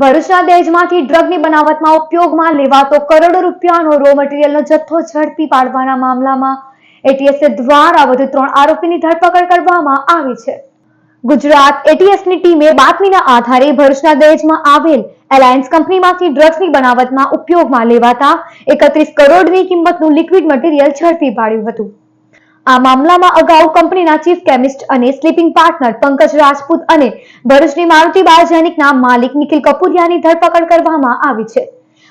ભરૂચના દહેજમાંથી ડ્રગની બનાવટમાં ઉપયોગમાં લેવાતો કરોડો રૂપિયાનો રો મટીરિયલનો જથ્થો ઝડપી પાડવાના મામલામાં એટીએસ દ્વારા વધુ ત્રણ આરોપીની ધરપકડ કરવામાં આવી છે. ગુજરાત એટીએસની ટીમે બાતમીના આધારે ભરૂચના દહેજમાં આવેલ એલાયન્સ કંપનીમાંથી ડ્રગ્સની બનાવટમાં ઉપયોગમાં લેવાતા એકત્રીસ કરોડની કિંમતનું લિક્વિડ મટીરિયલ ઝડપી પાડ્યું હતું. આ મામલામાં અગાઉ કંપનીના ચીફ કેમિસ્ટ અને સ્લીપિંગ પાર્ટનર પંકજ રાજપૂત અને ભરૂચની મારુતિ બાયોજેનિકના માલિક નિખિલ કપૂરિયાની ધરપકડ કરવામાં આવી છે.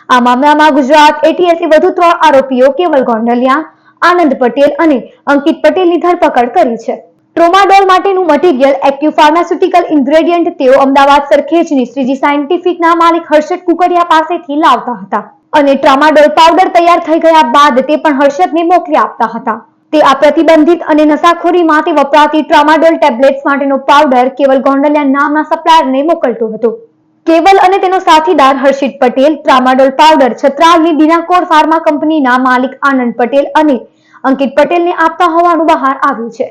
આ મામલામાં ગુજરાત એટીએસી વધુ ત્રણ આરોપીઓ કેવલ ગોંડલિયા, આનંદ પટેલ અને અંકિત પટેલની ધરપકડ કરી છે. ટ્રોમાડોલ માટેનું મટીરિયલ એક્ટિવ ફાર્માસ્યુટિકલ ઇન્ગ્રેડિયન્ટ તેઓ અમદાવાદ સરખેજની શ્રીજી સાયન્ટિફિકના માલિક હર્ષદ કુકરિયા પાસેથી લાવતા હતા. અને ટ્રામાડોલ પાવડર તૈયાર થઈ ગયા બાદ તે પણ હર્ષદને મોકલી આપતા હતા. તે આ પ્રતિબંધિત અને નશાખોરી માટે વપરાતી ટ્રામાડોલ ટેબ્લેટ્સ માટેનો પાવડર કેવલ ગોંડલિયા નામના સપ્લાયરને મોકલતો હતો. કેવલ અને તેનો સાથીદાર હર્ષિત પટેલ, ટ્રામાડોલ પાવડર છત્રાલની દિનાકોર ફાર્મા કંપનીના માલિક આનંદ પટેલ અને અંકિત પટેલને આપતા હોવાનું બહાર આવ્યું છે.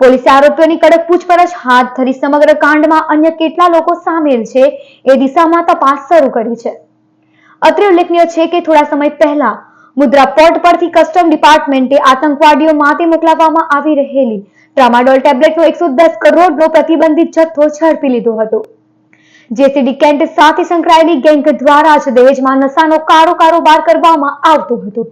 પોલીસે આરોપીઓની કડક પૂછપરછ હાથ ધરી સમગ્ર કાંડમાં અન્ય કેટલા લોકો સામેલ છે એ દિશામાં તપાસ શરૂ કરી છે. અત્રે ઉલ્લેખનીય છે કે થોડા સમય પહેલા મુદ્રા પોર્ટ પરથી કસ્ટમ ડિપાર્ટમેન્ટે આતંકવાદીઓ માટે મોકલાવવામાં આવી રહેલી ટ્રામાડોલ ટેબ્લેટનો એકસો દસ કરોડનો પ્રતિબંધિત જથ્થો ઝડપી લીધો હતો. જેસીડી કેન્ટ સાથે સંકળાયેલી ગેંગ દ્વારા જ દહેજમાં નશાનો કાળો કારોબાર કરવામાં આવતો હતો.